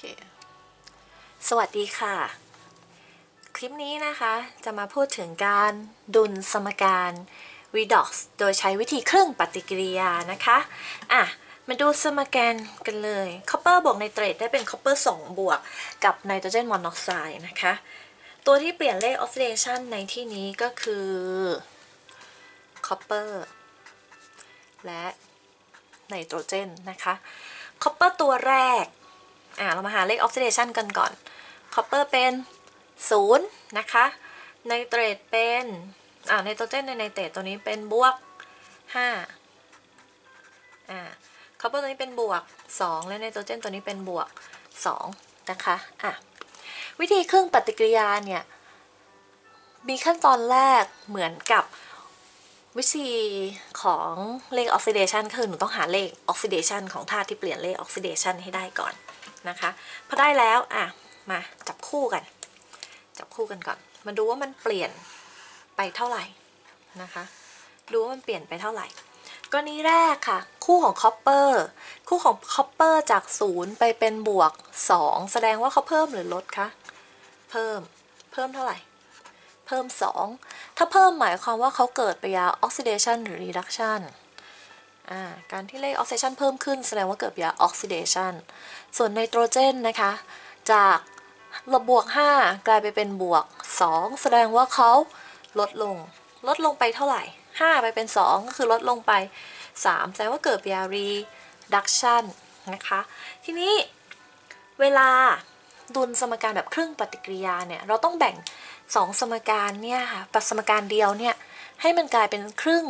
ค สวัสดีค่ะ คลิปนี้นะคะจะมาพูดถึงการดุลสมการ redox โดยใช้วิธีเครื่องปฏิกิริยานะคะ อะ มาดูสมการกันเลยคอปเปอร์บวกไนเตรตได้เป็นคอปเปอร์2บวกกับไนโตรเจนมอนอกไซด์นะคะ ตัวที่เปลี่ยนเลขออกซิเดชันในที่นี้ก็คือคอปเปอร์และไนโตรเจนนะคะ คอปเปอร์ตัวแรก อ่าเรามาหาเลขออกซิเดชันกันก่อนคอปเปอร์เป็น0นะคะไนเตรตเป็นอ่าไนโตรเจนในไนเตรตตัวนี้เป็นบวก5อ่าคอปเปอร์ตัวนี้เป็นบวก 2 และไนโตรเจนตัวนี้เป็นบวก 2 นะคะอะวิธีเครื่องปฏิกิริยาเนี่ยมีขั้นตอนแรกเหมือนกับวิธีของเลขออกซิเดชันคือหนูต้องหาเลขออกซิเดชันของธาตุที่เปลี่ยนเลขออกซิเดชันให้ได้ก่อน นะคะพอได้แล้วอะมาจับคู่กัน จับคู่กันก่อน มาดูว่ามันเปลี่ยนไปเท่าไหร่นะคะ ดูว่ามันเปลี่ยนไปเท่าไหร่กรณีแรกค่ะ คู่ของคอปเปอร์คู่ของคอปเปอร์จาก0ไปเป็นบวก 2 แสดงว่าเขาเพิ่มหรือลดคะเพิ่มเพิ่มเท่าไหร่ เพิ่ม 2 ถ้าเพิ่มหมายความว่าเขาเกิดปฏิกิริยาออกซิเดชันหรือรีดักชันการที่เลขออกซิเดชันเพิ่มขึ้นแสดงว่าเกิดปฏิกิริยาออกซิเดชัน ส่วนไนโตรเจนนะคะ จากลบบวก 5 กลายไปเป็นบวก 2 แสดงว่าเขาลดลง ลดลงไปเท่าไหร่ 5 ไปเป็น 2 ก็คือลดลงไป 3 แสดงว่าเกิดปฏิกิริยารีดักชันนะคะ ทีนี้เวลาดุลสมการแบบครึ่งปฏิกิริยาเนี่ย เราต้องแบ่ง 2 สมการเนี่ยค่ะปัสมการเดียวเนี่ย ให้มันกลายเป็นครึ่ง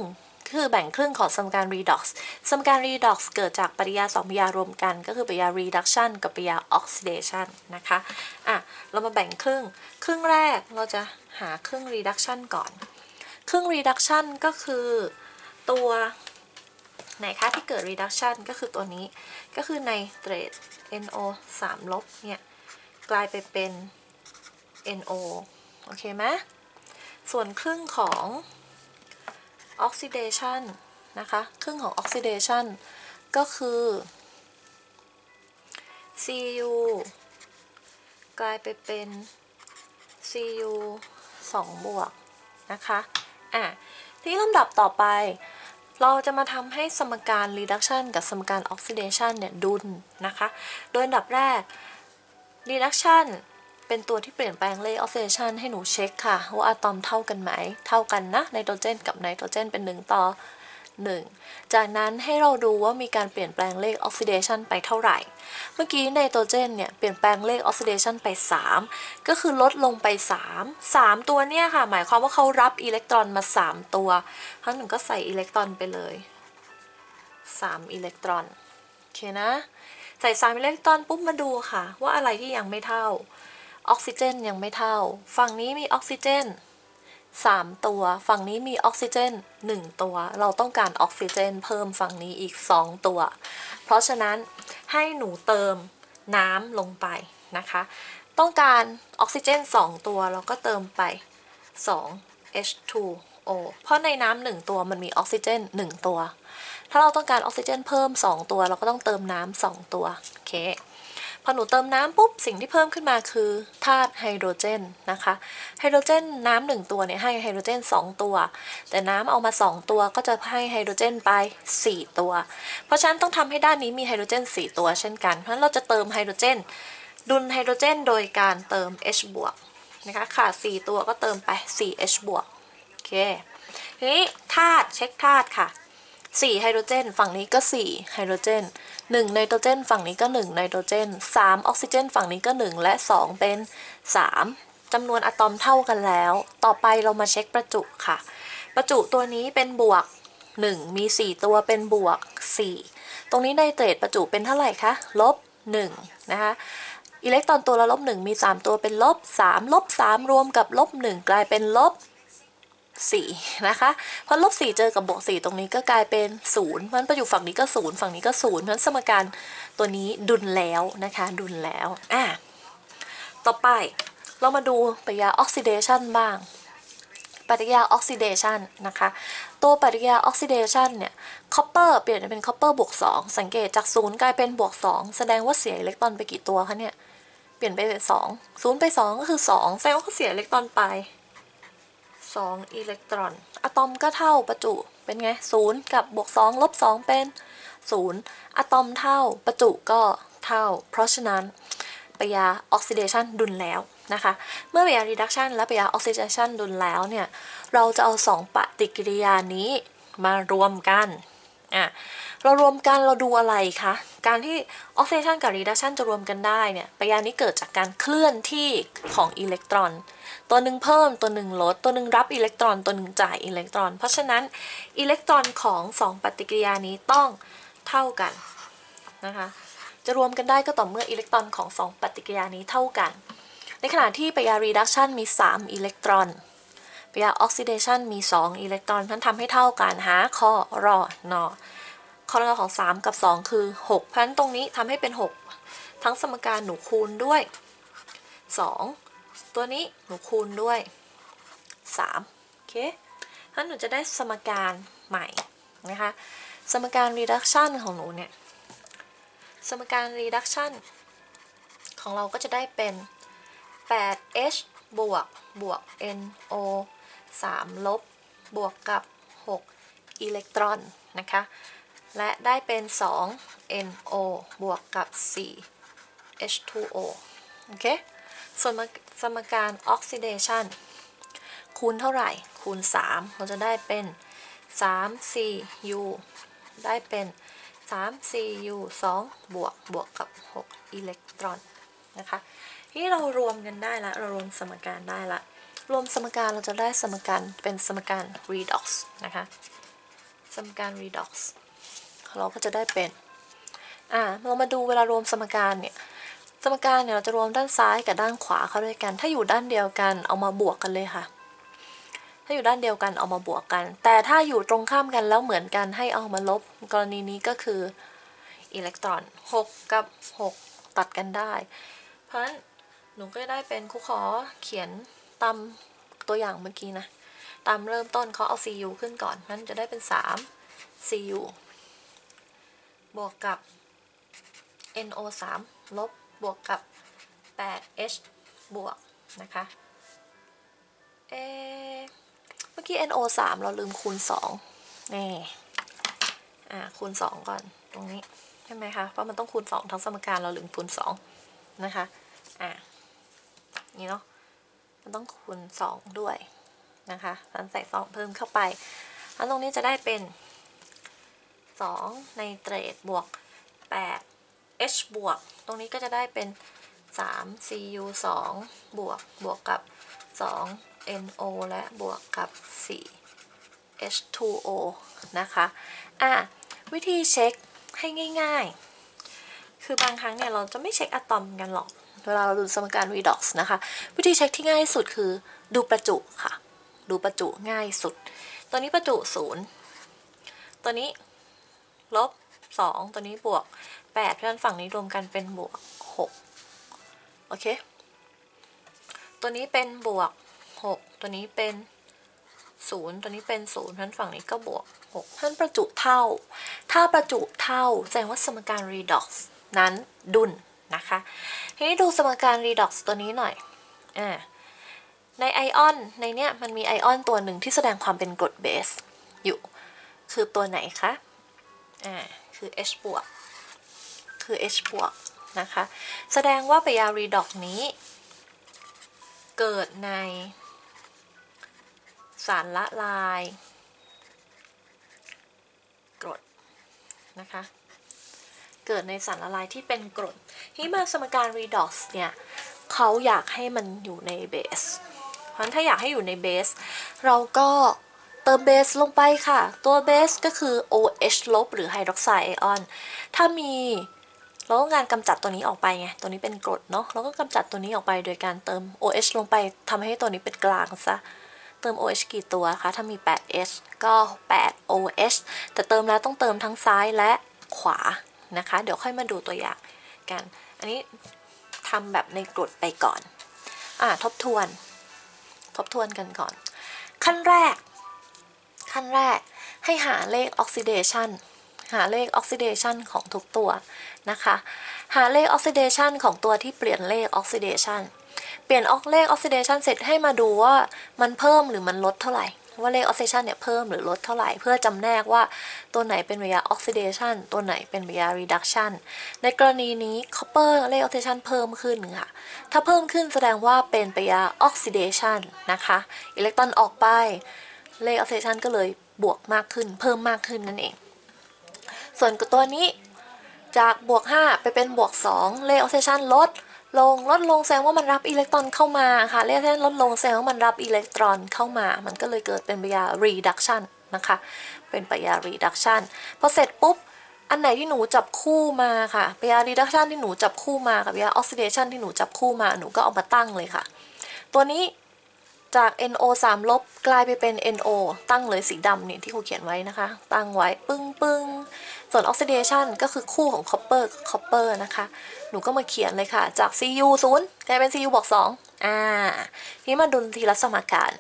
คือแบ่งครึ่งของสมการ redox สมการ redox เกิดจากปฏิกิริยาสองปฏิกิริยารวมกัน ก็คือปฏิกิริยา reduction กับปฏิกิริยา oxidation นะคะอะเรามาแบ่งครึ่ง ครึ่งแรกเราจะหาครึ่ง reduction ก่อน ครึ่ง reduction ก็คือตัวไหนคะที่เกิด reduction ก็คือตัวนี้ก็คือในเตรด NO 3ลบเนี่ยกลายไปเป็น NO โอเคไหมส่วนครึ่งของ oxidation นนะคะครึ่งของ oxidation ก็คือ Cu กลายไปเป็น Cu 2 บวกนะคะอะทีนี้ลำดับต่อไป เราจะมาทำให้สมการ reduction กับสมการ oxidation เนี่ยดุลนะคะ โดยอันดับแรก reduction เป็นตัวที่เปลี่ยนแปลงเลข oxidation ให้หนูเช็คค่ะ ว่าอะตอมเท่ากันไหม เท่ากันนะไนโตรเจนกับไนโตรเจนเป็น 1 ต่อ 1 จากนั้นให้เราดูว่ามีการเปลี่ยนแปลงเลข oxidation ไปเท่าไหร่ เมื่อกี้ไนโตรเจนเนี่ยเปลี่ยนแปลงเลข oxidation ไป 3 ก็คือลดลงไป 3 3 ตัวเนี่ยค่ะ หมายความว่าเขารับอิเล็กตรอนมา 3 ตัวครั้งหนึ่งก็ใส่อิเล็กตรอนไปเลย 3 อิเล็กตรอน โอเคนะ ใส่ 3 อิเล็กตรอนปุ๊บมาดูค่ะ ว่าอะไรที่ยังไม่เท่า ออกซิเจนยังไม่เท่า ฝั่งนี้มีออกซิเจน 3 ตัว ฝั่งนี้มีออกซิเจน 1 ตัว เราต้องการออกซิเจน เพิ่มฝั่งนี้อีก 2 ตัว เพราะฉะนั้นให้หนูเติมน้ำลงไปนะคะ ต้องการออกซิเจน 2 ตัวเราก็เติมไป 2 H2O เพราะในน้ำหนึ่งตัวมันมีออกซิเจน 1 ตัว ถ้าเราต้องการออกซิเจนเพิ่ม 2 ตัว เราก็ต้องเติมน้ำ2ตัว โอเค พอหนูเติมน้ำปุ๊บสิ่งที่เพิ่มขึ้นมาคือธาตุไฮโดรเจนนะคะไฮโดรเจนน้ำหนึ่งตัวเนี่ยให้ไฮโดรเจน 2 ตัว แต่น้ำเอามา 2 ตัวก็จะให้ไฮโดรเจนไป 4 ตัว เพราะฉะนั้นต้องทำให้ด้านนี้มีไฮโดรเจน 4 ตัวเช่นกัน เพราะฉะนั้นเราจะเติมไฮโดรเจน ดุลไฮโดรเจน โดยการเติม H บวกนะคะขาด 4 ตัวก็เติมไป 4H บวกโอเคทีนี้ธาตุเช็คธาตุค่ะ 4ไฮโดรเจน ฝั่งนี้ก็ 4 ไฮโดรเจน 1 ไนโตรเจน ฝั่งนี้ก็ 1 ไนโตรเจน 3 ออกซิเจน ฝั่งนี้ก็ 1 และ 2 เป็น 3 จำนวนอะตอมเท่ากันแล้ว ต่อไปเรามาเช็คประจุค่ะ ประจุตัวนี้เป็นบวก 1 มี 4 ตัวเป็นบวก 4 ตรงนี้ไนเตรตประจุเป็นเท่าไหร่คะ ลบ 1 นะคะ อิเล็กตรอนตัวละลบ 1 มี 3 ตัวเป็นลบ 3 ลบ 3 รวมกับลบ 1 กลายเป็นลบ 4นะคะพอลบ4เจอกับบวก4ตรงนี้ก็กลายเป็น0เพราะฉะนั้นประจุฝั่งนี้ก็ 0 ฝั่งนี้ก็ 0 เพราะฉะนั้นสมการตัวนี้ดุลแล้วนะคะดุลแล้วอะต่อไปเรามาดูปฏิกิริยาออกซิเดชันบ้าง ปฏิกิริยาออกซิเดชันนะคะ ตัวปฏิกิริยาออกซิเดชันเนี่ยคอปเปอร์เปลี่ยนเป็นคอปเปอร์บวก2สังเกตจากศูนย์กลายเป็นบวก 2 แสดงว่าเสียอิเล็กตรอนไปกี่ตัวคะเนี่ย เปลี่ยนไปเป็น2ศูนย์ไป 2 ก็คือ 2 แสดงว่าเขาเสียอิเล็กตรอนไป 2 อิเล็กตรอน อะตอมก็เท่าประจุเป็นไง0กับบวก2ลบ2เป็น0อะตอมเท่าประจุก็เท่า เพราะฉะนั้นปฏยาออกซิเดชันดุลแล้วนะคะ เมื่อปฏยา reduction และปฏยา oxidation ดุลแล้วเนี่ย เราจะเอา 2 ปฏิกิริยานี้มารวมกันอะเรารวมกันเราดูอะไรคะ การที่ oxidation กับ reduction จะรวมกันได้เนี่ยปฏยานี้เกิดจากการเคลื่อนที่ของอิเล็กตรอน ตัวหนึ่งเพิ่มตัวหนึ่งลด ตัวหนึ่งรับอิเล็กตรอนตัวหนึ่งจ่ายอิเล็กตรอน เพราะฉะนั้นอิเล็กตรอนของ 2 ปฏิกิริยานี้ต้องเท่ากันนะคะจะรวมกันได้ก็ต่อเมื่ออิเล็กตรอนของ 2 ปฏิกิริยานี้เท่ากัน ในขณะที่ปริยา reduction มี 3 อิเล็กตรอนปริยา oxidation มี 2 อิเล็กตรอนนั้นทำให้เท่ากันหาข้อรอนอข้อรอของ 3 กับ 2 คือ 6 เพราะฉะนั้นตรงนี้ทำให้เป็น 6 ทั้งสมการหนูคูณด้วย 2 ตัวนี้หนูคูณด้วย3โอเคเพรานหนูจะได้สมการใหม่นะคะ สมการ reduction ของหนูเนี่ย สมการ reduction ของเราก็จะได้เป็น 8h บวกบวก no 3 ลบบวกกับ 6 อิเล็กตรอนนะคะ และได้เป็น 2 no บวกกับ 4 h2o โอเค ส่วน สมการ oxidation คูณเท่าไหร่ คูณ 3 เราจะได้เป็น 3 4u ได้เป็น 3 4u 2 บวก บวกกับ 6 อิเล็กตรอน นะคะ ที่เรารวมกันได้ละ เรารวมสมการได้ละ รวมสมการเราจะได้สมการเป็นสมการ redox นะคะ สมการ redox เราก็จะได้เป็น อ่า เรามาดูเวลารวมสมการเนี่ย สมการเนี่ยเราจะรวมด้านซ้ายกับด้านขวาเข้าด้วยกัน ถ้าอยู่ด้านเดียวกันเอามาบวกกันเลยค่ะ ถ้าอยู่ด้านเดียวกันเอามาบวกกัน แต่ถ้าอยู่ตรงข้ามกันแล้วเหมือนกันให้เอามาลบ กรณีนี้ก็คืออิเล็กตรอน 6 กับ 6 ตัดกันได้ เพราะฉะนั้นหนูก็ได้เป็นครูขอเขียนตามตัวอย่างเมื่อกี้นะ ตามเริ่มต้นเขาเอา cu ขึ้นก่อนนั้นจะได้เป็น 3 cu บวกกับ no 3ลบ บวกกับ 8h บวกนะคะ เอเมื่อกี้ no 3เราลืมคูณ2นี่อ่าคูณ 2 ก่อนตรงนี้ใช่ไหมคะ เพราะมันต้องคูณ 2 ทั้งสมการเราลืมคูณ 2 นะคะ อ่านี่เนาะ มันต้องคูณ 2 ด้วยนะคะนั้นใส่ 2 เพิ่มเข้าไปแล้วตรงนี้จะได้เป็น 2 ในเตรดบวก 8 h บวก ตรงนี้ก็จะได้เป็น 3 cu 2บวก บวกกับ 2 no และบวกกับ 4 h2o นะคะ อะ วิธีเช็คให้ง่ายๆ คือบางครั้งเนี่ยเราจะไม่เช็คอะตอมกันหรอก เวลาเราดูสมการ redox นะคะ วิธีเช็คที่ง่ายสุดคือดูประจุค่ะ ดูประจุง่ายสุด ตัวนี้ประจุ 0 ตัวนี้ลบ 2 ตัวนี้บวก 8 เพราะฉะนั้นฝั่งนี้รวมกันเป็นบวก 6 โอเค ตัวนี้เป็นบวก 6 ตัวนี้เป็น 0 ตัวนี้เป็น 0 เพราะฉะนั้นฝั่งนี้ก็บวก 6 เพราะฉะนั้นประจุเท่า ถ้าประจุเท่าแสดงว่าสมการ redox นั้นดุลนะคะ ทีนี้ดูสมการ redox ตัวนี้หน่อยอ่าในไอออนในเนี้ยมันมีไอออนตัวหนึ่งที่แสดงความเป็นกรดเบสอยู่ คือตัวไหนคะ อ่า คือ H บวก คือ H บวกนะคะ แสดงว่าปฏิกิริยา redox นี้ เกิดในสารละลายกรดนะคะ เกิดในสารละลายที่เป็นกรดที่มาสมการ redox เนี่ยเขาอยากให้มันอยู่ในเบส เพราะฉะนั้นถ้าอยากให้อยู่ในเบส เราก็เติมเบสลงไปค่ะ ตัวเบสก็คือ OH ลบหรือไฮดรอกไซด์ไอออน ถ้ามี เราก็งานกำจัดตัวนี้ออกไปไง ตัวนี้เป็นกรดเนาะ เราก็กำจัดตัวนี้ออกไปโดยการเติม OH ลงไปทำให้ตัวนี้เป็นกลางซะ เติม OH กี่ตัวคะ ถ้ามี 8H ก็ 8 OH แต่เติมแล้วต้องเติมทั้งซ้ายและขวานะคะ เดี๋ยวค่อยมาดูตัวอย่างกัน อันนี้ทำแบบในกรดไปก่อน อ่า ทบทวน ทบทวนกันก่อน ขั้นแรก ขั้นแรกให้หาเลขออกซิเดชัน หาเลขออกซิเดชันของทุกตัวนะคะ หาเลขออกซิเดชันของตัวที่เปลี่ยนเลขออกซิเดชันเปลี่ยนออกเลขออกซิเดชันเสร็จให้มาดูว่ามันเพิ่มหรือมันลดเท่าไหร่ว่าเลขออกซิเดชันเนี่ยเพิ่มหรือลดเท่าไหร่ เพื่อจำแนกว่าตัวไหนเป็นระยะออกซิเดชันตัวไหนเป็นระยะ reduction ในกรณีนี้ copper เลขออกซิเดชันเพิ่มขึ้นค่ะ ถ้าเพิ่มขึ้นแสดงว่าเป็นระยะ oxidation นะคะอิเล็กตรอนออกไปเลขออกซิเดชันก็เลยบวกมากขึ้น เพิ่มมากขึ้นนั่นเอง ส่วนตัวนี้จากบวก 5 ไปเป็นบวก 2 เลขออกซิเดชันลดลงลดลงแสดงว่ามันรับอิเล็กตรอนเข้ามาค่ะเลขออกซิเดชันลดลงแสดงว่ามันรับอิเล็กตรอนเข้ามา มันก็เลยเกิดเป็นปฏิกิริยา reduction นะคะ เป็นปฏิกิริยา reduction พอเสร็จปุ๊บอันไหนที่หนูจับคู่มาค่ะปฏิกิริยา reduction ที่หนูจับคู่มากับปฏิกิริยา oxidation ที่หนูจับคู่มาหนูก็เอามาตั้งเลยค่ะ ตัวนี้ จาก NO 3 ลบกลายไปเป็น NO ตั้งเลยสีดำเนี่ยที่ครูเขียนไว้นะคะ ตั้งไว้ปึ้งปึ้งส่วน oxidation ก็คือคู่ของ copper กับ copper นะคะ หนูก็มาเขียนเลยค่ะ จาก Cu 0กลายเป็น Cu บวก2อ่าทีนี้มาดูทีละสมการ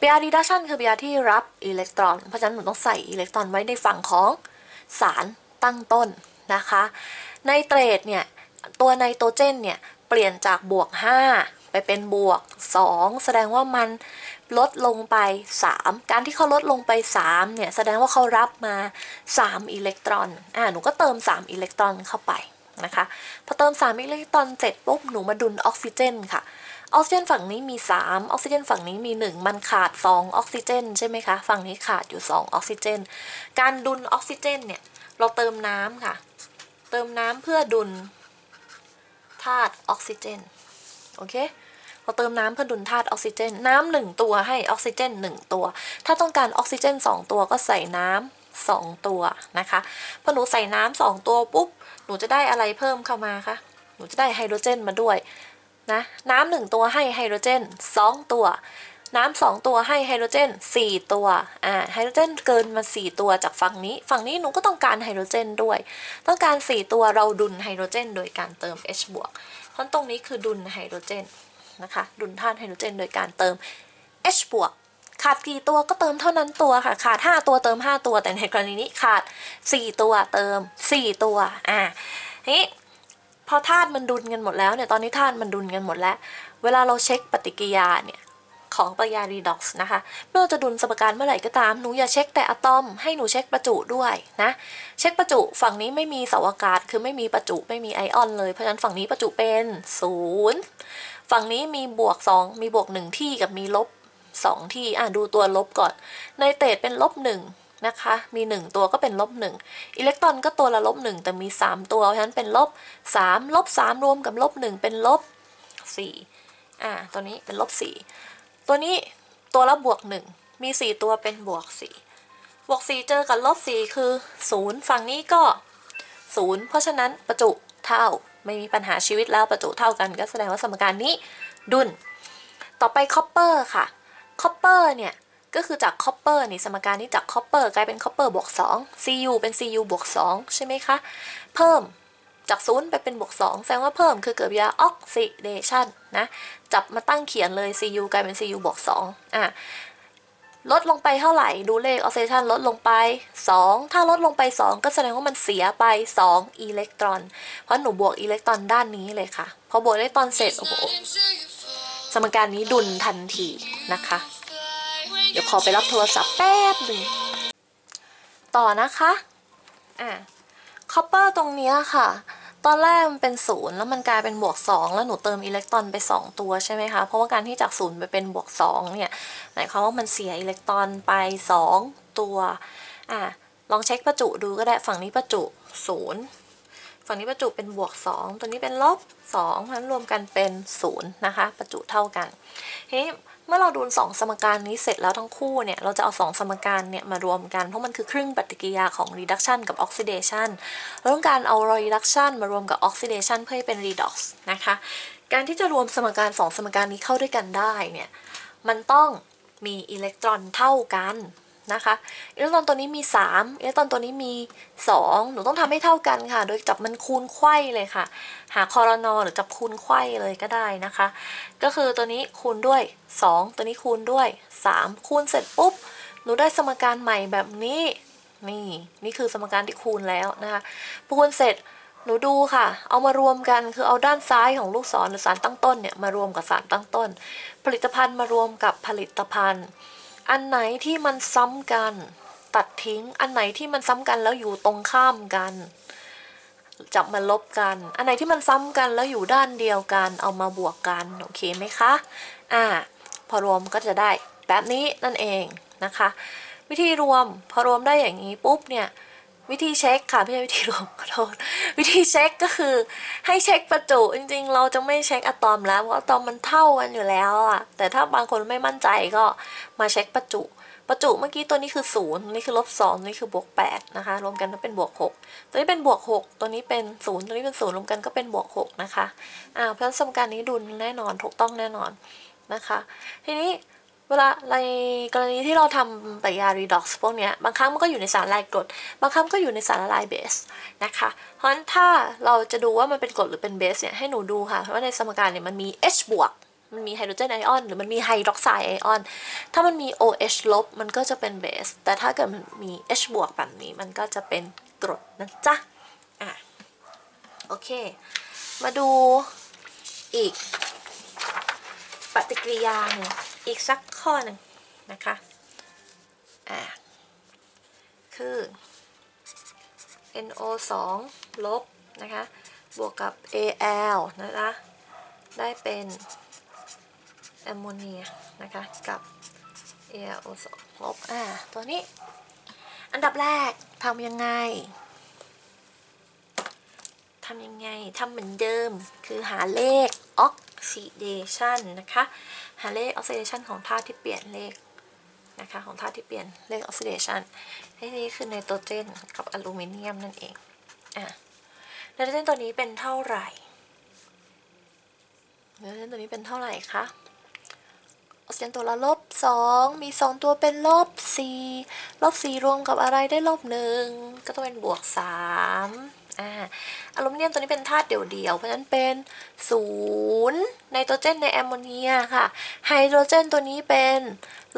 PR reduction คือ PR ที่รับอิเล็กตรอน เพราะฉะนั้นหนูต้องใส่อิเล็กตรอนไว้ในฝั่งของสารตั้งต้นนะคะ ไนเตรตเนี่ย ตัวไนโตรเจนเนี่ย เปลี่ยนจากบวก 5 ไปเป็นบวก 2 แสดงว่ามันลดลงไป 3 การที่เขาลดลงไป 3 เนี่ย แสดงว่าเขารับมา 3 อิเล็กตรอน อ่า หนูก็เติม 3 อิเล็กตรอนเข้าไปนะคะ พอเติม 3 อิเล็กตรอนเสร็จปุ๊บ หนูมาดุลออกซิเจนค่ะ ออกซิเจนฝั่งนี้มี 3 ออกซิเจนฝั่งนี้มี 1 มันขาด 2 ออกซิเจนใช่ไหมคะ ฝั่งนี้ขาดอยู่ 2 ออกซิเจน การดุลออกซิเจนเนี่ย เราเติมน้ำค่ะ เติมน้ำเพื่อดุลธาตุออกซิเจน โอเคเราเติมน้ำเพื่อดุลธาตุออกซิเจน น้ำหนึ่งตัวให้ออกซิเจนหนึ่งตัว ถ้าต้องการออกซิเจนสองตัวก็ใส่น้ำสองตัวนะคะพอหนูใส่น้ำสองตัวปุ๊บหนูจะได้อะไรเพิ่มเข้ามาคะหนูจะได้ไฮโดรเจนมาด้วยนะน้ำหนึ่งตัวให้ไฮโดรเจนสองตัว น้ำสองตัวให้ไฮโดรเจนสี่ตัวอ่าไฮโดรเจนเกินมาสี่ตัวจากฝั่งนี้ ฝั่งนี้หนูก็ต้องการไฮโดรเจนด้วย ต้องการสี่ตัวเราดุลไฮโดรเจนโดยการเติม H บวก ราะตรงนี้คือดุลไฮโดรเจนนะคะ ดุลธาตุไฮโดรเจนโดยการเติม H บวกขาดกี่ตัวก็เติมเท่านั้นตัวค่ะ ขาด 5 ตัวเติม 5 ตัว แต่ในกรณีนี้ขาด 4 ตัวเติม 4 ตัว อ่านี้พอธาตุมันดุลกันหมดแล้วเนี่ย ตอนนี้ธาตุมันดุลกันหมดแล้ว เวลาเราเช็คปฏิกิริยาเนี่ย ของปฏิกิริยา redox นะคะไม่ว่าจะดุลสมการเมื่อไหร่ก็ตามหนูอย่าเช็คแต่อะตอมให้หนูเช็คประจุด้วยนะเช็คประจุฝั่งนี้ไม่มีเสาอากาศคือไม่มีประจุไม่มีไอออนเลยเพราะฉะนั้นฝั่งนี้ประจุเป็นศูนย์ฝั่งนี้มีบวก 2 มีบวก 1 ที่กับมีลบ 2 ที่อะดูตัวลบก่อนในเตดเป็นลบ1นะคะมี 1 ตัวก็เป็นลบ1อิเล็กตรอนก็ตัวละลบ1แต่มี 3 ตัวเพราะฉะนั้นเป็นลบ3ลบ3รวมกับลบ1เป็นลบ4อะตัวนี้เป็นลบ4 ตัวนี้ตัวละบวก1มี 4 ตัวเป็นบวก4บวก4เจอกับลบ4คือ 0 ฝั่งนี้ก็ 0 เพราะฉะนั้นประจุเท่าไม่มีปัญหาชีวิตแล้วประจุเท่ากันก็แสดงว่าสมการนี้ดุลต่อไปคอปเปอร์ค่ะคอปเปอร์เนี่ยก็คือจากคอปเปอร์นี่สมการนี้จากคอปเปอร์กลายเป็นคอปเปอร์บวก2 Cu เป็น Cu บวก2ใช่ไหมคะ เพิ่ม จากศูนย์ไปเป็นบวก2แสดงว่าเพิ่มคือเกิดยาออกซิเดชันนะ จับมาตั้งเขียนเลย Cu กลายเป็น Cu บวก2อะลดลงไปเท่าไหร่ ดูเลขออกซิเดชันลดลงไป 2 ถ้าลดลงไป 2 ก็แสดงว่ามันเสียไป 2 อิเล็กตรอน เพราะหนูบวกอิเล็กตรอนด้านนี้เลยค่ะ พอบวกอิเล็กตรอนเสร็จโอ้โหสมการนี้ดุลทันทีนะคะ เดี๋ยวขอไปรับโทรศัพท์แป๊บหนึ่งต่อนะคะอะคอปเปอร์ตรงนี้ค่ะ ตอนแรกมันเป็นศูนย์แล้วมันกลายเป็นบวกสองแล้วหนูเติมอิเล็กตรอนไปสองตัวใช่ไหมคะ เพราะว่าการที่จากศูนย์ไปเป็นบวกสองเนี่ยหมายความว่ามันเสียอิเล็กตรอนไปสองตัวอะลองเช็คประจุดูก็ได้ฝั่งนี้ประจุศูนย์ฝั่งนี้ประจุเป็นบวก 2 ตัวนี้เป็นลบ2เพราะฉะนั้นรวมกันเป็น 0 นะคะ ประจุเท่ากันทีนี้ เมื่อเราดูสองสมการนี้เสร็จแล้วทั้งคู่เนี่ย เราจะเอาสองสมการเนี่ยมารวมกัน เพราะมันคือครึ่งปฏิกิริยาของ reduction กับ oxidation เราต้องการเอา reduction มารวมกับ oxidation เพื่อให้เป็น redox นะคะ การที่จะรวมสมการสองสมการนี้เข้าด้วยกันได้เนี่ย มันต้องมีอิเล็กตรอนเท่ากัน นะคะอิเล็กตรอนตัวนี้มี 3อิเล็กตรอนตัวนี้มี 2 หนูต้องทำให้เท่ากันค่ะ โดยจับมันคูณไขว้เลยค่ะ หาคอรนอหรือจับคูณไขว้เลยก็ได้นะคะ ก็คือตัวนี้คูณด้วย 2 ตัวนี้คูณด้วย 3 คูณเสร็จปุ๊บ หนูได้สมการใหม่แบบนี้ นี่ นี่คือสมการที่คูณแล้วนะคะพอคูณเสร็จหนูดูค่ะ เอามารวมกัน คือเอาด้านซ้ายของลูกศรหรือสารตั้งต้นเนี่ยมารวมกับสารตั้งต้น ผลิตภัณฑ์มารวมกับผลิตภัณฑ์ อันไหนที่มันซ้ำกัน ตัดทิ้ง อันไหนที่มันซ้ำกันแล้วอยู่ตรงข้ามกันจับมาลบกัน อันไหนที่มันซ้ำกันแล้วอยู่ด้านเดียวกัน เอามาบวกกัน โอเคไหมคะ อ่า พอรวมก็จะได้แบบนี้นั่นเองนะคะ วิธีรวมพอรวมได้อย่างนี้ปุ๊บเนี่ย วิธีเช็คค่ะไม่ใช่วิธีรวมขอโทษวิธีเช็คก็คือ ให้เช็คประจุจริง ๆ เราจะไม่เช็คอะตอมแล้วเพราะอะตอมมันเท่ากันอยู่แล้วอะแต่ถ้าบางคนไม่มั่นใจก็มาเช็คประจุ ประจุเมื่อกี้ตัวนี้คือศูนย์นี่คือลบสองนี่คือบวกแปดนะคะรวมกันก็เป็นบวกหกตัวนี้เป็นบวกหกตัวนี้เป็นศูนย์ตัวนี้เป็นศูนย์รวมกันก็เป็นบวกหกนะคะอ่าเพราะสมการนี้ดุลแน่นอนถูกต้องแน่นอนนะคะ ทีนี้ เวลาในกรณีที่เราทำปฏิกิริยา redox พวกนี้บางครั้งมันก็อยู่ในสารละลายกรด บางครั้งก็อยู่ในสารละลายเบสนะคะ เพราะฉะนั้นถ้าเราจะดูว่ามันเป็นกรดหรือเป็นเบสเนี่ยให้หนูดูค่ะว่าในสมการเนี่ยมันมี H บวกมันมีไฮโดรเจนไอออนหรือมันมีไฮดรอกไซด์ไอออน ถ้ามันมี OH ลบมันก็จะเป็นเบส แต่ถ้าเกิดมันมี H บวกแบบนี้มันก็จะเป็นกรดนะจ๊ะ อะ โอเค มาดูอีกปฏิกิริยาหนึ่ง อีกสักข้อหนึ่งนะคะอ่าคือ NO2 ลบนะคะ บวกกับ Al นะคะ ได้เป็นแอมโมเนียนะคะ กับ AlO2 ลบอ่าตัวนี้ อันดับแรกทำยังไงทำยังไง ทำเหมือนเดิม คือหาเลข oxidation นะคะ หาเลข oxidation ของธาตุที่เปลี่ยนเลขนะคะของธาตุที่เปลี่ยนเลข oxidation ที่นี้คือไนโตรเจนกับอลูมิเนียมนั่นเองอะไนโตรเจนตัวนี้เป็นเท่าไหร่ไนโตรเจนตัวนี้เป็นเท่าไหร่คะออกซิเจนตัวละลบสองมีสองตัวเป็นลบสี่ลบสี่รวมกับอะไรได้ลบหนึ่งก็ต้องเป็นบวกสาม อ่าอลูมิเนียมตัวนี้เป็นธาตุเดี่ยวๆ เพราะฉะนั้นเป็นศูนย์ไนโตรเจนในแอมโมเนียค่ะ ไฮโดรเจนตัวนี้เป็น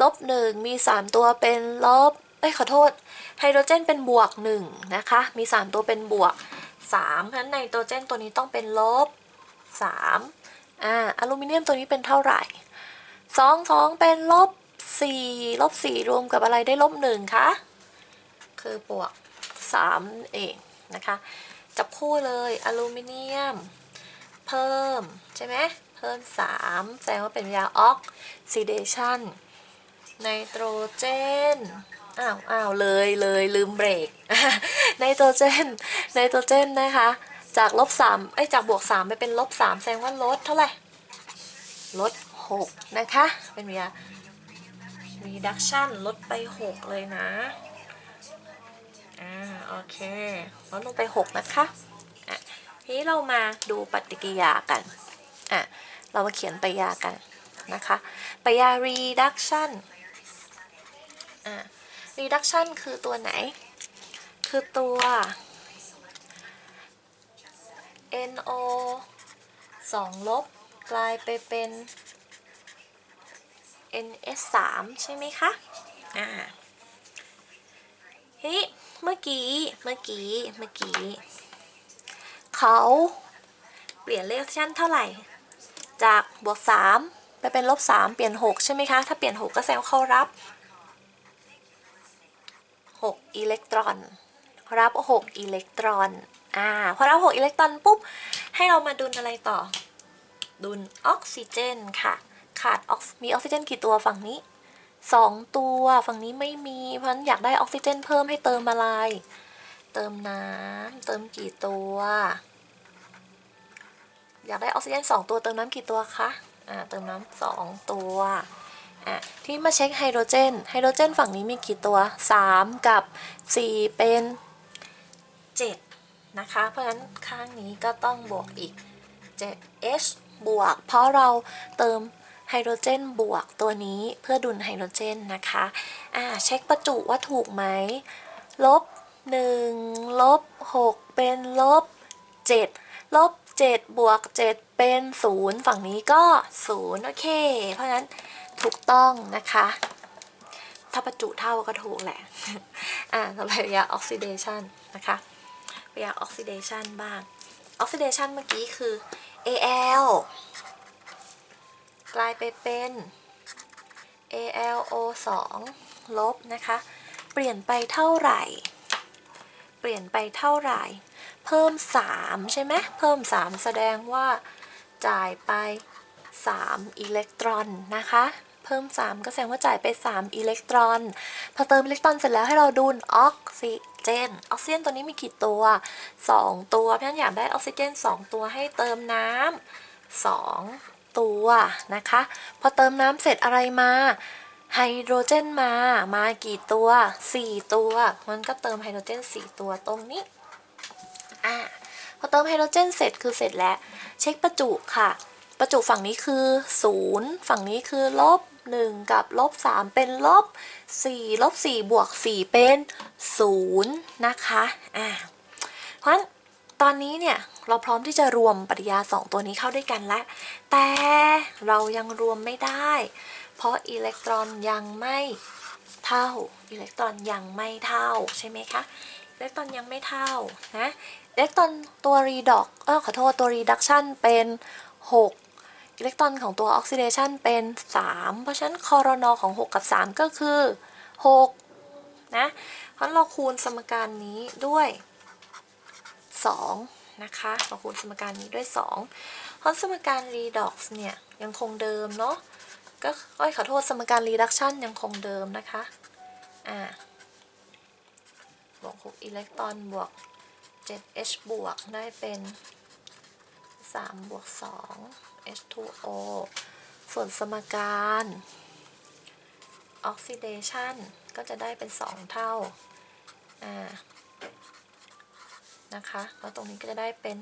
ลบหนึ่งมีสามตัวเป็นลบเอ้ยขอโทษ ไฮโดรเจนเป็นบวกหนึ่งนะคะ มีสามตัวเป็นบวกสามเพราะฉะนั้นไนโตรเจนตัวนี้ต้องเป็นลบสามอ่าอลูมิเนียมตัวนี้เป็นเท่าไหร่สองสองเป็นลบสี่ลบสี่รวมกับอะไรได้ลบหนึ่งคะ คือบวกสามเองนะคะ จับคู่เลยอลูมิเนียม เพิ่ม ใช่ไหมเพิ่มสามแสดงว่าเป็นยาออกซิเดชันไนโตรเจนอ้าวอ้าวเลยเลยลืมเบรกไนโตรเจนไนโตรเจนนะคะ จากลบสามไอ้จากบวกสามไปเป็นลบสามแสดงว่าลดเท่าไหร่ลด6นะคะ เป็นวิยา reduction ลดไป6เลยนะ ลดลงไป6นะคะอะทีนี้เรามาดูปฏิกิริยากันอะเรามาเขียนปฏิกิริยากันนะคะปฏิกิริยา reduction อะ reduction คือตัวไหน คือตัว NO 2 ลบ กลายไปเป็น NS3 ใช่ไหมคะ อ่าทีนี้ เมื่อกี้ เมื่อกี้ เมื่อกี้ เขาเปลี่ยนเลขชั่นเท่าไหร่ จากบวก3ไปเป็นลบ3เปลี่ยน6ใช่ไหมคะ ถ้าเปลี่ยน6ก็แสดงเขารับ6อิเล็กตรอน รับ6อิเล็กตรอน อ่า พอรับ6อิเล็กตรอนปุ๊บ ให้เรามาดูอะไรต่อ ดุลออกซิเจนค่ะ ขาดออกมีออกซิเจนกี่ตัวฝั่งนี้ สองตัวฝั่งนี้ไม่มีเพราะฉะนั้นอยากได้ออกซิเจนเพิ่มให้เติมอะไร เติมน้ำเติมกี่ตัว อยากได้ออกซิเจนสองตัวเติมน้ำกี่ตัวคะอ่าเติมน้ำสองตัวอะที่มาเช็คไฮโดรเจนไฮโดรเจนฝั่งนี้มีกี่ตัวสามกับสี่เป็นเจ็ดนะคะ เพราะฉะนั้นข้างนี้ก็ต้องบวกอีก 7H บวก เพราะเราเติม ไฮโดรเจนบวกตัวนี้เพื่อดุลไฮโดรเจนนะคะอ่าเช็คประจุว่าถูกไหมลบ1ลบ6เป็นลบ7ลบ7บวก7เป็น0ฝั่งนี้ก็0โอเค เพราะนั้นถูกต้องนะคะ ถ้าประจุเท่าก็ถูกแหละ อ่าต่อไปรยะออกซิเดชันนะคะระยะออกซิเดชันบ้างออกซิเดชันเมื่อกี้คือ Al กลายไปเป็น AlO2 ลบนะคะ เปลี่ยนไปเท่าไหร่ เปลี่ยนไปเท่าไหร่ เพิ่ม 3 ใช่ไหมเพิ่ม 3 แสดงว่าจ่ายไป 3 อิเล็กตรอนนะคะ เพิ่ม 3 ก็แสดงว่าจ่ายไป 3 อิเล็กตรอน พอเติมอิเล็กตรอนเสร็จแล้วให้เราดูออกซิเจน ออกซิเจนตัวนี้มีกี่ตัว 2 ตัว เพราะฉะนั้นอยากได้ออกซิเจน 2 ตัวให้เติมน้ำ2 ตัวนะคะ พอเติมน้ำเสร็จอะไรมาไฮโดรเจนมา มากี่ตัว 4 ตัว มันก็เติมไฮโดรเจน 4 ตัวตรงนี้ อ่า พอเติมไฮโดรเจนเสร็จคือเสร็จแล้ว เช็คประจุค่ะ ประจุฝั่งนี้คือ 0 ฝั่งนี้คือลบ 1 กับลบ 3 เป็นลบ 4 ลบ 4 บวก 4 เป็น 0 นะคะ อ่า เพราะฉะนั้น ตอนนี้เนี่ยเราพร้อมที่จะรวมปฏิกิริยา 2 ตัวนี้เข้าด้วยกันแล้ว แต่เรายังรวมไม่ได้ เพราะอิเล็กตรอนยังไม่เท่า อิเล็กตรอนยังไม่เท่าใช่ไหมคะอิเล็กตรอนยังไม่เท่านะอิเล็กตรอนตัวรีดอกเออขอโทษตัวรีดักชันเป็น 6 อิเล็กตรอนของตัวออกซิเดชันเป็น 3 เพราะฉะนั้นคอรนอของ 6 กับ 3 ก็คือ 6 นะเพราะฉะนั้นเราคูณสมการนี้ด้วย 2นะคะเราคูณสมการนี้ด้วย 2 เพราะสมการ redox เนี่ยยังคงเดิมเนาะก็อ้อยขอโทษสมการ reduction ยังคงเดิมนะคะอ่าบวก6อิเล็กตรอนบวก 7H บวกได้เป็น 3 บวก 2 H2O ส่วนสมการ oxidation ก็จะได้เป็น 2 เท่า อ่า นะคะ แล้วตรงนี้ก็จะได้เป็น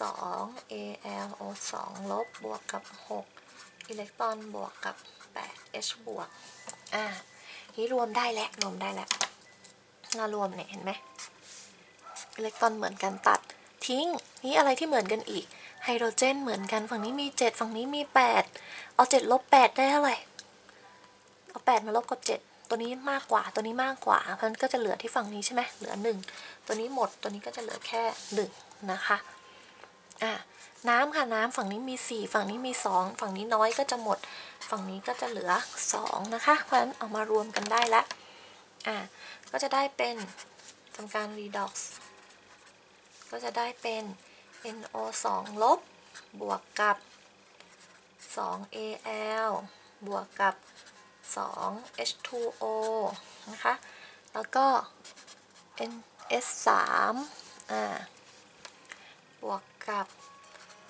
2 AlO 2ลบบวกกับ 6 อิเล็กตรอนบวกกับ 8 H บวก อ่า นี่รวมได้แล้ว รวมได้แล้วเรารวมเนี่ย เห็นไหมอิเล็กตรอนเหมือนกันตัดทิ้ง นี่อะไรที่เหมือนกันอีก ไฮโดรเจนเหมือนกัน ฝั่งนี้มี 7 ฝั่งนี้มี 8 เอา 7 ลบ 8 ได้เท่าไหร่ เอา 8 มาลบกับ 7 ตัวนี้มากกว่า ตัวนี้มากกว่า เพราะฉะนั้นก็จะเหลือที่ฝั่งนี้ใช่ไหมเหลือ 1 ตัวนี้หมดตัวนี้ก็จะเหลือแค่1นะคะอะน้ำค่ะน้ำฝั่งนี้มี 4 ฝั่งนี้มี 2 ฝั่งนี้น้อยก็จะหมด ฝั่งนี้ก็จะเหลือ 2 นะคะ เพราะฉะนั้นเอามารวมกันได้แล้วอะก็จะได้เป็นทำการ redox ก็จะได้เป็น NO 2 ลบบวกกับ 2Al บวกกับ 2 H2O นะคะ แล้วก็ N s 3อ่าบวกกับ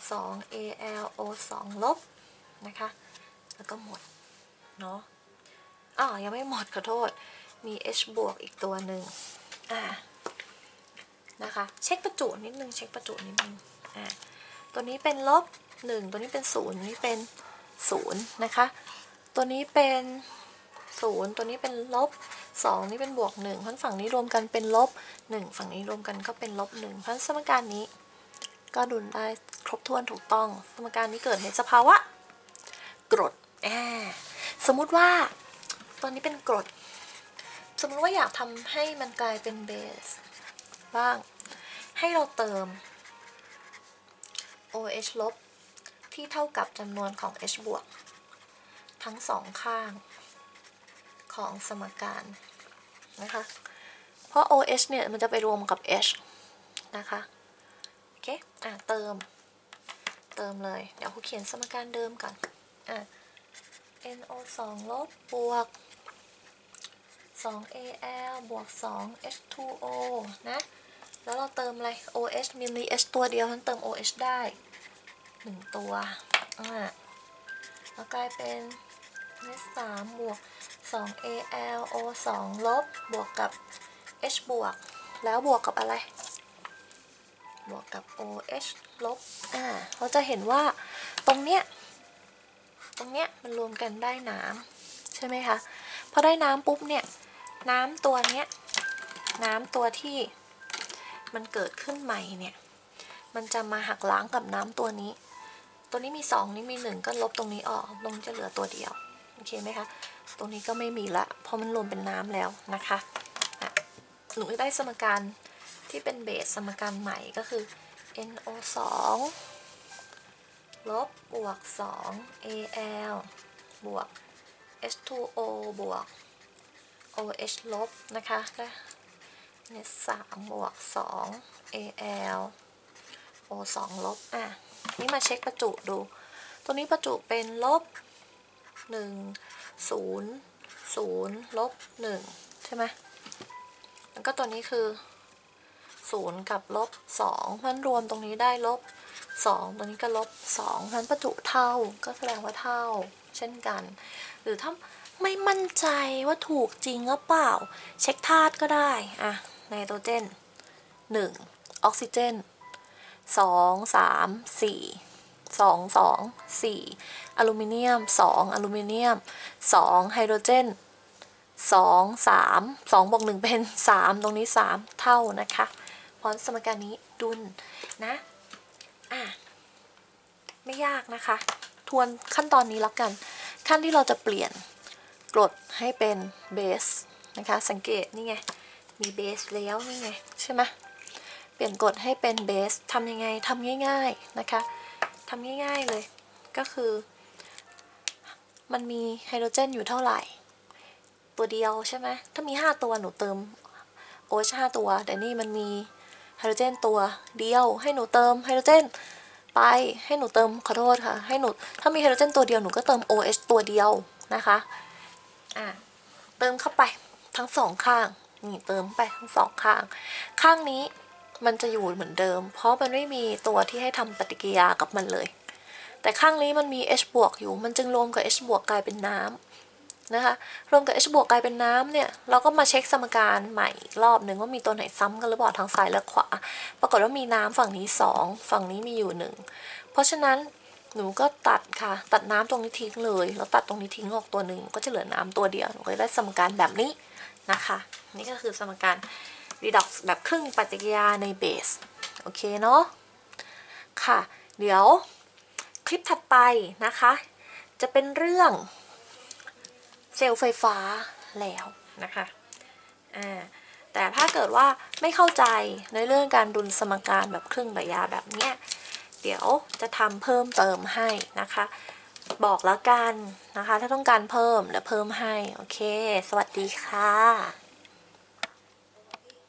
2 AlO 2ลบนะคะ แล้วก็หมด เนาะอ๋อยังไม่หมดขอโทษ มี H บวกอีกตัวหนึ่งอ่านะคะ เช็คประจุนิดนึง เช็คประจุนิดนึงอ่าตัวนี้เป็นลบ 1 ตัวนี้เป็น 0 ตัวนี้เป็น 0 นะคะ ตัวนี้เป็น 0 ตัวนี้เป็นลบ 2 นี่เป็นบวก1เพราะฝั่งนี้รวมกันเป็นลบ 1 ฝั่งนี้รวมกันก็เป็นลบ1เพราะสมการนี้ ก็ดุลได้ครบถ้วนถูกต้อง สมการนี้เกิดในสภาวะกรดสมมุติว่าตัวนี้เป็นกรด สมมุติว่าอยากทำให้มันกลายเป็นเบสบ้าง ให้เราเติม OH ลบที่เท่ากับจำนวนของ H บวก ทั้งสองข้างของสมการ นะคะ เพราะ OH เนี่ยมันจะไปรวมกับ H นะคะ โอเค อะเติม เติมเลย เดี๋ยวครูเขียนสมการเดิมก่อน อะ NO 2 ลบบวก 2Al บวก 2H2O นะ แล้วเราเติมอะไร OH มีมี H ตัวเดียวฉันเติม OH ได้ 1 ตัว อ่าแล้วกลายเป็น H 3บวก 2AlO 2ลบบวกกับ H บวก แล้วบวกกับอะไร บวกกับ OH ลบอ่าเราจะเห็นว่าตรงเนี้ยตรงเนี้ยมันรวมกันได้น้ำใช่ไหมคะพอได้น้ำปุ๊บเนี่ยน้ำตัวเนี้ยน้ำตัวที่มันเกิดขึ้นใหม่เนี่ยมันจะมาหักล้างกับน้ำตัวนี้ ตัวนี้มีสองนี่มีหนึ่งก็ลบตรงนี้ออกตรงจะเหลือตัวเดียว โอเคไหมคะ ตรงนี้ก็ไม่มีละเพราะมันรวมเป็นน้ำแล้วนะคะหนูได้สมการที่เป็นเบสสมการใหม่ก็คือ NO2 ลบบวก 2 AL บวก H2O บวก OH ลบนะคะก็เนี่ยสามบวก 2 AL O 2ลบอะนี่มาเช็คประจุดู ตัวนี้ประจุเป็นลบ 1 0 0ลบ1ใช่ไหมแล้วก็ตัวนี้คือ0กับลบ2เพราะฉะนั้นรวมตรงนี้ได้ลบ2ตัวนี้ก็ลบ2เพราะฉะนั้นประจุเท่าก็แสดงว่าเท่า เช่นกัน หรือถ้าไม่มั่นใจว่าถูกจริงหรือเปล่า เช็คธาตุก็ได้อะไนโตรเจน 1 ออกซิเจน 2 3 4 2 2 4 อลูมิเนียม 2 อลูมิเนียม 2 ไฮโดรเจน 2 3 2บวก1เป็น 3 ตรงนี้ 3 เท่านะคะเพราะสมการนี้ดุลนะอะไม่ยากนะคะ ทวนขั้นตอนนี้แล้วกัน ขั้นที่เราจะเปลี่ยนกรดให้เป็นเบสนะคะ สังเกตนี่ไง มีเบสแล้วนี่ไง ใช่ไหมเปลี่ยนกรดให้เป็นเบสทำยังไงทำง่าย ๆ นะคะ ทำง่ายๆเลย ก็คือ มันมีไฮโดรเจนอยู่เท่าไหร่ ตัวเดียวใช่ไหมถ้ามี 5 ตัวหนูเติม OH 5ตัว แต่นี่มันมีไฮโดรเจนตัวเดียว ให้หนูเติมไฮโดรเจนไปให้หนูเติมขอโทษค่ะ ให้หนูถ้ามีไฮโดรเจนตัวเดียวหนูก็เติม OH ตัวเดียวนะคะอะเติมเข้าไปทั้งสองข้างนี่เติมไปทั้งสองข้าง ข้างนี้ มันจะอยู่เหมือนเดิม เพราะมันไม่มีตัวที่ให้ทำปฏิกิริยากับมันเลย แต่ข้างนี้มันมี H บวกอยู่ มันจึงรวมกับ H บวกกลายเป็นน้ำนะคะ รวมกับ H บวกกลายเป็นน้ำเนี่ย เราก็มาเช็คสมการใหม่อีกรอบหนึ่งว่ามีตัวไหนซ้ำกันหรือเปล่าทางซ้ายและขวา ปรากฏว่ามีน้ำฝั่งนี้ 2 ฝั่งนี้มีอยู่ 1 เพราะฉะนั้นหนูก็ตัดค่ะ ตัดน้ำตรงนี้ทิ้งเลย แล้วตัดตรงนี้ทิ้งออกตัวหนึ่งก็จะเหลือน้ำตัวเดียว หนูก็ได้สมการแบบนี้นะคะ นี่ก็คือสมการ redox แบบครึ่งปฏิกิริยาในเบส โอเคเนาะ ค่ะ เดี๋ยวคลิปถัดไปนะคะ จะเป็นเรื่องเซลล์ไฟฟ้าแล้วนะคะ อ่า แต่ถ้าเกิดว่าไม่เข้าใจในเรื่องการดุลสมการแบบครึ่งระยะแบบเนี้ย เดี๋ยวจะทำเพิ่มเติมให้นะคะบอกแล้วกันนะคะ ถ้าต้องการเพิ่มเดี๋ยวเพิ่มให้ โอเค สวัสดีค่ะ